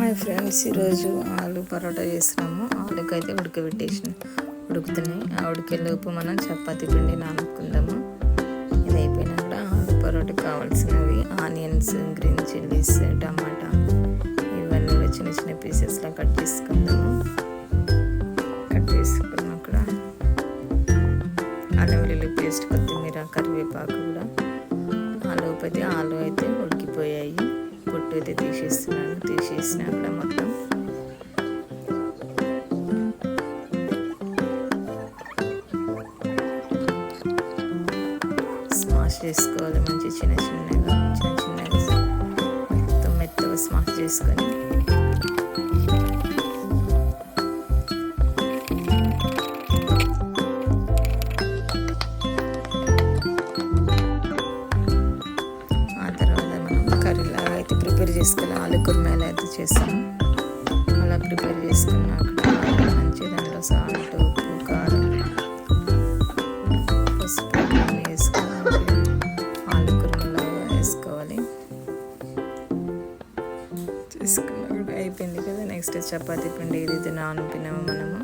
Hi friends ఈరోజు ఆలు పరోటా చేసినాము ఆలుకి అయితే ఉడకబెట్టేసిన. ఉడుకుతున్నాయి. ఆ ఉడికేలోపు మనం చపాతి పిండి నానుకుందాము. ఇది అయిపోయినా కూడా ఆలు పరోటా కావాల్సినవి ఆనియన్స్ గ్రీన్ చిల్లీస్ టమాటా ఇవన్నీ కూడా చిన్న చిన్న పీసెస్లో కట్ చేసుకుందాము. కట్ చేసుకున్నాం అక్కడ. అల్లం వెల్లుల్లి పేస్ట్ కొత్తిమీర కరివేపాకు కూడా. ఆలు అయితే ఆలు అయితే పొట్టు అయితే తీసేస్తున్నాను తీసేసిన అక్కడ మొత్తం. స్మాష్ చేసుకోవాలి మంచి చిన్న చిన్నగా చిన్న చిన్నగా. మొత్తం మెత్తగా స్మాష్ చేసుకొని. ప్రిపేర్ చేసుకుని ఆలు కుర్మేలు అయితే చేస్తాము అలా ప్రిపేర్ చేసుకున్నాక మంచి దాంట్లో సాల్ట్ ఉప్పు కారం పసుపు అన్నీ ఆలు వేసుకోవాలి. చేసుకున్నాక అయిపోయింది కదా నెక్స్ట్ చపాతీ పిండి ఏదైతే నానుపినామో మనము?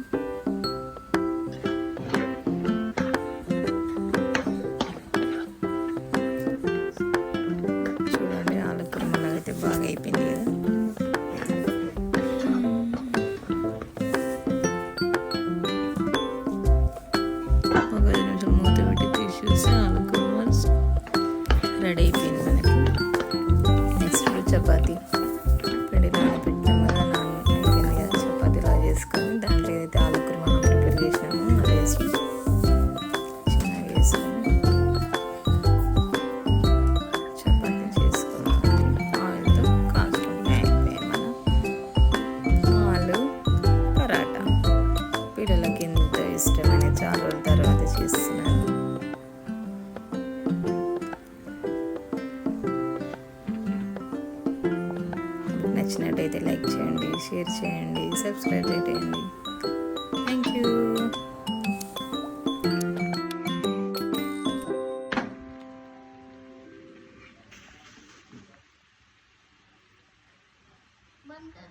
రెడీ అయిపోయింది మనకి. నెక్స్ట్ చపాతి. పిండి నానబెట్టాం కదా నాన అయిపోయింది కదా చపాతీలా చేసుకొని దాంట్లో ఏదైతే ఆలు కుర్మ ప్రిపేర్ చేసినామో అది వేసి చిన్నగా వేసుకొని చపాతీ చేసుకోవాలి ఆయిల్తో కాల్చుకుంటే అయిపోయాయి మన ఆలు పరాటా. పిల్లలకి ఎంతో ఇష్టమైన చాలా రోజుల తర్వాత చేస్తున్నాను నచ్చినట్టయితే లైక్ చేయండి షేర్ చేయండి సబ్స్క్రైబ్ చేయండి. థ్యాంక్ యూ बंद कर